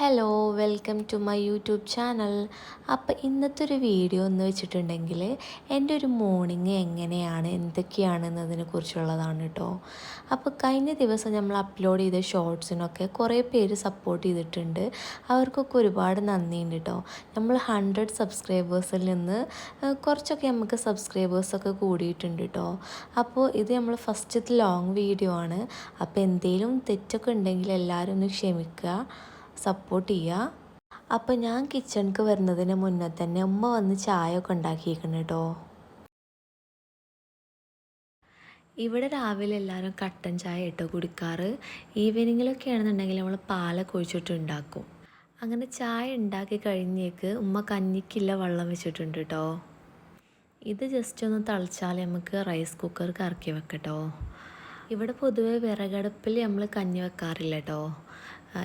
Hello welcome to my YouTube channel അപ്പോൾ ഇന്നത്തെ ഒരു വീഡിയോ എന്ന് വെച്ചിട്ടുണ്ടെങ്കിൽ എന്റെ ഒരു മോർണിംഗ് എങ്ങനെയാണ് എന്തൊക്കെയാണ് എന്നതിനെ കുറിച്ചുള്ളതാണ് കേട്ടോ അപ്പോൾ കഴിഞ്ഞ ദിവസം നമ്മൾ അപ്ലോഡ് ചെയ്ത ഷോർട്സിനൊക്കെ കുറേ പേര് സപ്പോർട്ട് ചെയ്തിട്ടുണ്ട്. അവർക്കൊക്കെ ഒരുപാട് നന്ദിയുണ്ട് കേട്ടോ നമ്മൾ ഹൺഡ്രഡ് സബ്സ്ക്രൈബേഴ്സിൽ നിന്ന് കുറച്ചൊക്കെ നമുക്ക് സബ്സ്ക്രൈബേഴ്സൊക്കെ കൂടിയിട്ടുണ്ട് കേട്ടോ അപ്പോൾ ഇത് നമ്മൾ ഫസ്റ്റത്തെ ലോങ് വീഡിയോ ആണ്. അപ്പോൾ എന്തെങ്കിലും തെറ്റൊക്കെ ഉണ്ടെങ്കിൽ എല്ലാവരും ഒന്ന് ക്ഷമിക്കുക. സപ്പോർട്ട് ചെയ്യുക അപ്പോൾ ഞാൻ കിച്ചണിക്ക് വരുന്നതിന് മുന്നേ തന്നെ ഉമ്മ വന്ന് ചായ ഒക്കെ ഉണ്ടാക്കിയിരിക്കണം കേട്ടോ ഇവിടെ രാവിലെ എല്ലാവരും കട്ടൻ ചായ ഇട്ടോ കുടിക്കാറ്. ഈവനിങ്ങിലൊക്കെ ആണെന്നുണ്ടെങ്കിൽ നമ്മൾ പാലൊക്കെ ഒഴിച്ചിട്ട് ഉണ്ടാക്കും. അങ്ങനെ ചായ ഉണ്ടാക്കി കഴിഞ്ഞേക്ക് ഉമ്മ കഞ്ഞിക്കില്ല വെള്ളം വെച്ചിട്ടുണ്ട് കേട്ടോ ഇത് ജസ്റ്റ് ഒന്ന് തളിച്ചാൽ നമുക്ക് റൈസ് കുക്കർ കറക്കി വെക്കട്ടോ. ഇവിടെ പൊതുവേ വിറകടുപ്പിൽ നമ്മൾ കഞ്ഞി വെക്കാറില്ല കേട്ടോ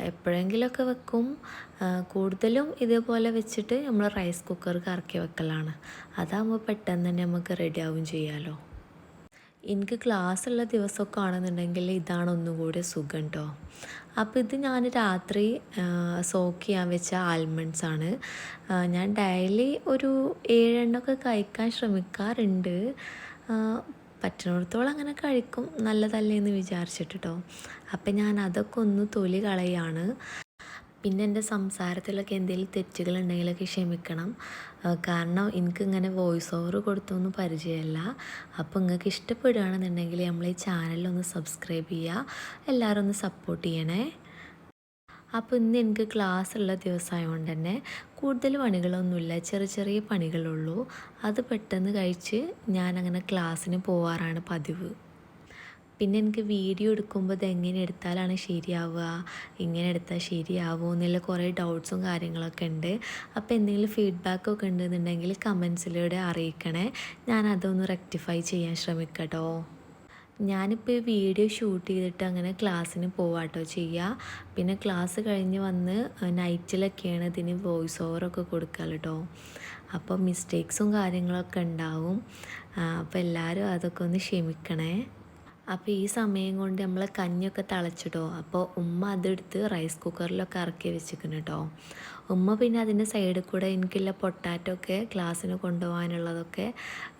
എപ്പോഴെങ്കിലുമൊക്കെ വെക്കും. കൂടുതലും ഇതേപോലെ വെച്ചിട്ട് നമ്മൾ റൈസ് കുക്കർക്ക് കറക്കി വെക്കലാണ്. അതാകുമ്പോൾ പെട്ടെന്ന് തന്നെ നമുക്ക് റെഡി ആവുകയും ചെയ്യാമല്ലോ എനിക്ക് ക്ലാസ് ഉള്ള ദിവസമൊക്കെ ആണെന്നുണ്ടെങ്കിൽ ഇതാണ് ഒന്നുകൂടി സുഖം കേട്ടോ അപ്പോൾ ഇത് ഞാൻ രാത്രി സോക്ക് ചെയ്യാൻ വെച്ച ആൽമണ്ട്സ് ആണ്. ഞാൻ ഡെയിലി ഒരു ഏഴെണ്ണമൊക്കെ കഴിക്കാൻ ശ്രമിക്കാറുണ്ട്. പറ്റുന്നിടത്തോളം അങ്ങനെ കഴിക്കും. നല്ലതല്ലേ എന്ന് വിചാരിച്ചിട്ടോ അപ്പം ഞാൻ അതൊക്കെ ഒന്ന് തൊലി കളയാണ്. പിന്നെ എന്റെ സംസാരത്തിലൊക്കെ എന്തെങ്കിലും തെറ്റുകളുണ്ടെങ്കിലൊക്കെ ക്ഷമിക്കണം. കാരണം കാരണം എനിക്കിങ്ങനെ വോയിസ് ഓവർ കൊടുത്തൊന്നും പരിചയമല്ല. അപ്പോൾ നിങ്ങൾക്ക് ഇഷ്ടപ്പെടുകയാണെന്നുണ്ടെങ്കിൽ നമ്മൾ ഈ ചാനലൊന്ന് സബ്സ്ക്രൈബ് ചെയ്യുക. എല്ലാവരും ഒന്ന് സപ്പോർട്ട് ചെയ്യണേ. അപ്പോൾ ഇന്ന് എനിക്ക് ക്ലാസ് ഉള്ള ദിവസമായതുകൊണ്ട് തന്നെ കൂടുതൽ പണികളൊന്നുമില്ല. ചെറിയ ചെറിയ പണികളുള്ളൂ. അത് പെട്ടെന്ന് കഴിച്ച് ഞാനങ്ങനെ ക്ലാസ്സിന് പോവാറാണ് പതിവ്. പിന്നെ എനിക്ക് വീഡിയോ എടുക്കുമ്പോൾ ഇത് എങ്ങനെ എടുത്താലാണ് ശരിയാവുക ഇങ്ങനെ എടുത്താൽ ശരിയാവുമോ എന്നുള്ള കുറേ ഡൗട്ട്സും കാര്യങ്ങളൊക്കെ ഉണ്ട്. അപ്പോൾ എന്തെങ്കിലും ഫീഡ്ബാക്ക് ഒക്കെ ഉണ്ടെന്നുണ്ടെങ്കിൽ കമൻസിലൂടെ അറിയിക്കണേ. ഞാൻ അതൊന്ന് റെക്ടിഫൈ ചെയ്യാൻ ശ്രമിക്കട്ടോ. ഞാനിപ്പോൾ ഈ വീഡിയോ ഷൂട്ട് ചെയ്തിട്ട് അങ്ങനെ ക്ലാസ്സിന് പോവാട്ടോ ചെയ്യുക പിന്നെ ക്ലാസ് കഴിഞ്ഞ് വന്ന് നൈറ്റിലൊക്കെയാണ് ഇതിന് വോയിസ് ഓവറൊക്കെ കൊടുക്കുക കേട്ടോ അപ്പോൾ മിസ്റ്റേക്സും കാര്യങ്ങളൊക്കെ ഉണ്ടാവും. അപ്പോൾ എല്ലാവരും അതൊക്കെ ഒന്ന് ക്ഷമിക്കണേ. അപ്പോൾ ഈ സമയം കൊണ്ട് നമ്മൾ കഞ്ഞൊക്കെ തിളച്ചിട്ടോ അപ്പോൾ ഉമ്മ അതെടുത്ത് റൈസ് കുക്കറിലൊക്കെ ഇറക്കി വെച്ചിരിക്കുന്നു കേട്ടോ ഉമ്മ പിന്നെ അതിന്റെ സൈഡിൽ കൂടെ എനിക്കുള്ള പൊട്ടാറ്റോ ഒക്കെ ക്ലാസ്സിന് കൊണ്ടുപോകാനുള്ളതൊക്കെ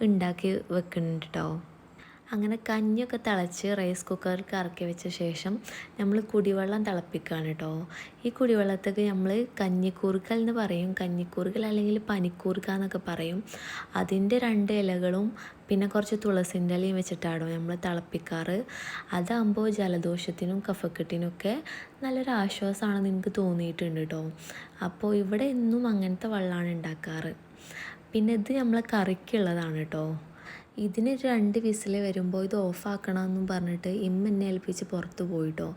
ഉണ്ടാക്കി വെക്കുന്നുണ്ട് കേട്ടോ അങ്ങനെ കഞ്ഞിയൊക്കെ തിളച്ച് റൈസ് കുക്കറിൽ കറക്കി വെച്ച ശേഷം നമ്മൾ കുടിവെള്ളം തിളപ്പിക്കുകയാണ് കേട്ടോ ഈ കുടിവെള്ളത്തേക്ക് നമ്മൾ കഞ്ഞിക്കൂർക്കൽ എന്ന് പറയും. കഞ്ഞിക്കൂർക്കൽ അല്ലെങ്കിൽ പനിക്കൂർക്ക എന്നൊക്കെ പറയും. അതിന്റെ രണ്ട് ഇലകളും പിന്നെ കുറച്ച് തുളസിന്റെ ഇലയും വെച്ചിട്ടാണോ നമ്മൾ തിളപ്പിക്കാറ്. അതാകുമ്പോൾ ജലദോഷത്തിനും കഫക്കെട്ടിനൊക്കെ നല്ലൊരു ആശ്വാസമാണ് നിങ്ങൾക്ക് തോന്നിയിട്ടുണ്ട് കേട്ടോ അപ്പോൾ ഇവിടെ എന്നും അങ്ങനത്തെ വെള്ളമാണ് ഉണ്ടാക്കാറ്. പിന്നെ ഇത് നമ്മളെ കറിക്കുള്ളതാണ് കേട്ടോ ഇതിന് രണ്ട് വിസിൽ വരുമ്പോൾ ഇത് ഓഫാക്കണമെന്നും പറഞ്ഞിട്ട് ഇമ്മ എന്നെ ഏൽപ്പിച്ച് പുറത്ത് പോയിട്ടോ.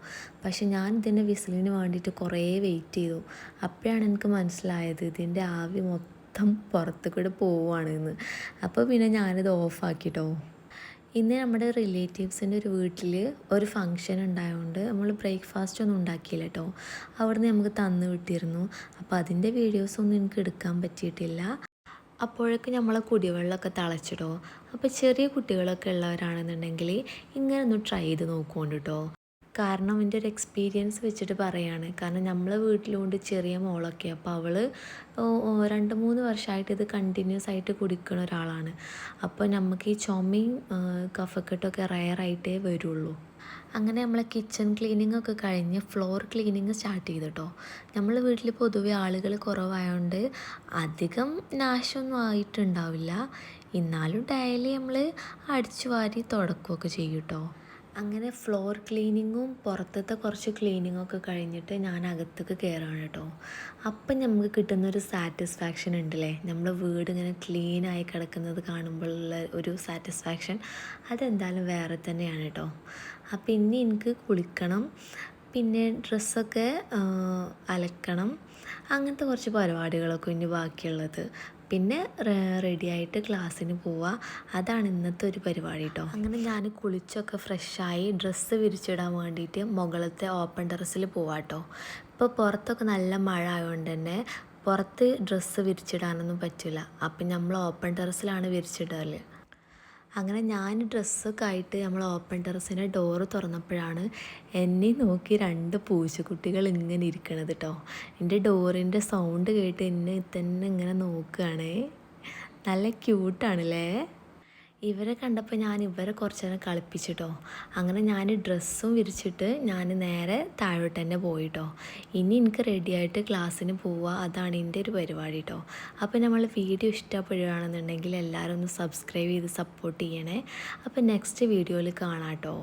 പക്ഷെ ഞാൻ ഇതിന്റെ വിസിലിന് വേണ്ടിയിട്ട് കുറേ വെയിറ്റ് ചെയ്തു. അപ്പോഴാണ് എനിക്ക് മനസ്സിലായത് ഇതിന്റെ ആവി മൊത്തം പുറത്ത് കൂടെ പോവുകയാണെന്ന്. അപ്പോൾ പിന്നെ ഞാനിത് ഓഫാക്കിട്ടോ. ഇന്ന് നമ്മുടെ റിലേറ്റീവ്സിന്റെ ഒരു വീട്ടിൽ ഒരു ഫങ്ഷൻ ഉണ്ടായതുകൊണ്ട് നമ്മൾ ബ്രേക്ക്ഫാസ്റ്റ് ഒന്നും ഉണ്ടാക്കിയില്ല കേട്ടോ അവിടുന്ന് നമുക്ക് തന്നു വിട്ടിരുന്നു. അപ്പോൾ അതിന്റെ വീഡിയോസൊന്നും എനിക്ക് എടുക്കാൻ പറ്റിയിട്ടില്ല. അപ്പോഴേക്ക് നമ്മളെ കുടിവെള്ളമൊക്കെ തിളച്ചിടോ. അപ്പോൾ ചെറിയ കുട്ടികളൊക്കെ ഉള്ളവരാണെന്നുണ്ടെങ്കിൽ ഇങ്ങനെ ഒന്ന് ട്രൈ ചെയ്ത് നോക്കുകൊണ്ട് കേട്ടോ കാരണം എന്റെ ഒരു എക്സ്പീരിയൻസ് വെച്ചിട്ട് പറയാണ്. കാരണം നമ്മളെ വീട്ടിലുണ്ട് ചെറിയ മോളൊക്കെ. അപ്പോൾ അവൾ രണ്ട് മൂന്ന് വർഷമായിട്ട് ഇത് കണ്ടിന്യൂസ് ആയിട്ട് കുടിക്കുന്ന ഒരാളാണ്. അപ്പോൾ നമുക്ക് ഈ ചുമയും കഫക്കെട്ടൊക്കെ റയറായിട്ടേ വരുള്ളൂ. അങ്ങനെ നമ്മളെ കിച്ചൺ ക്ലീനിങ് ഒക്കെ കഴിഞ്ഞ് ഫ്ലോർ ക്ലീനിങ് സ്റ്റാർട്ട് ചെയ്തു കേട്ടോ നമ്മൾ വീട്ടിൽ പൊതുവെ ആളുകൾ കുറവായതുകൊണ്ട് അധികം നാശമൊന്നും ആയിട്ടുണ്ടാവില്ല. എന്നാലും ഡെയിലി നമ്മൾ അടിച്ചു വാരി തുടക്കുകയൊക്കെ ചെയ്യും കേട്ടോ അങ്ങനെ ഫ്ലോർ ക്ലീനിങ്ങും പുറത്തത്തെ കുറച്ച് ക്ലീനിങ്ങും ഒക്കെ കഴിഞ്ഞിട്ട് ഞാൻ അകത്തേക്ക് കയറാണ് കേട്ടോ. അപ്പം നമുക്ക് കിട്ടുന്നൊരു സാറ്റിസ്ഫാക്ഷൻ ഉണ്ടല്ലേ? നമ്മുടെ വീട് ഇങ്ങനെ ക്ലീനായി കിടക്കുന്നത് കാണുമ്പോഴുള്ള ഒരു സാറ്റിസ്ഫാക്ഷൻ അതെന്തായാലും വേറെ തന്നെയാണ് കേട്ടോ. അപ്പം ഇനി എനിക്ക് കുളിക്കണം പിന്നെ ഡ്രസ്സൊക്കെ അലക്കണം അങ്ങനത്തെ കുറച്ച് പരിപാടികളൊക്കെ ഇനി ബാക്കിയുള്ളത്. പിന്നെ റെഡി ആയിട്ട് ക്ലാസ്സിന് പോവുക അതാണ് ഇന്നത്തെ ഒരു പരിപാടി കേട്ടോ അങ്ങനെ ഞാൻ കുളിച്ചൊക്കെ ഫ്രഷായി ഡ്രസ്സ് വിരിച്ചിടാൻ വേണ്ടിയിട്ട് മുകളത്തെ ഓപ്പൺ ടെറസിൽ പോവാം കേട്ടോ ഇപ്പോൾ പുറത്തൊക്കെ നല്ല മഴ ആയതുകൊണ്ട് തന്നെ പുറത്ത് ഡ്രസ്സ് വിരിച്ചിടാനൊന്നും പറ്റില്ല. അപ്പം നമ്മൾ ഓപ്പൺ ടെറസിലാണ് വിരിച്ചിടൽ. അങ്ങനെ ഞാൻ ഡ്രസ്സൊക്കെ ആയിട്ട് നമ്മൾ ഓപ്പൺ ടെറസിന്റെ ഡോറ് തുറന്നപ്പോഴാണ് എന്നെ നോക്കി രണ്ട് പൂച്ചക്കുട്ടികൾ ഇങ്ങനെ ഇരിക്കണത് കേട്ടോ എന്റെ ഡോറിന്റെ സൗണ്ട് കേട്ട് എന്നെ തന്നെ ഇങ്ങനെ നോക്കുകയാണേ. നല്ല ക്യൂട്ടാണല്ലേ ഇവരെ കണ്ടപ്പോൾ ഞാൻ ഇവരെ കുറച്ച് നേരം കളിപ്പിച്ചിട്ടോ. അങ്ങനെ ഞാൻ ഡ്രസ്സും വിരിച്ചിട്ട് ഞാൻ നേരെ താഴോട്ട് തന്നെ പോയിട്ടോ. ഇനി എനിക്ക് റെഡിയായിട്ട് ക്ലാസ്സിന് പോവുക അതാണ് എന്റെ ഒരു പരിപാടി കേട്ടോ അപ്പോൾ നമ്മൾ വീഡിയോ ഇഷ്ടപ്പെടുകയാണെന്നുണ്ടെങ്കിൽ എല്ലാവരും ഒന്ന് സബ്സ്ക്രൈബ് ചെയ്ത് സപ്പോർട്ട് ചെയ്യണേ. അപ്പോൾ നെക്സ്റ്റ് വീഡിയോയിൽ കാണാം കേട്ടോ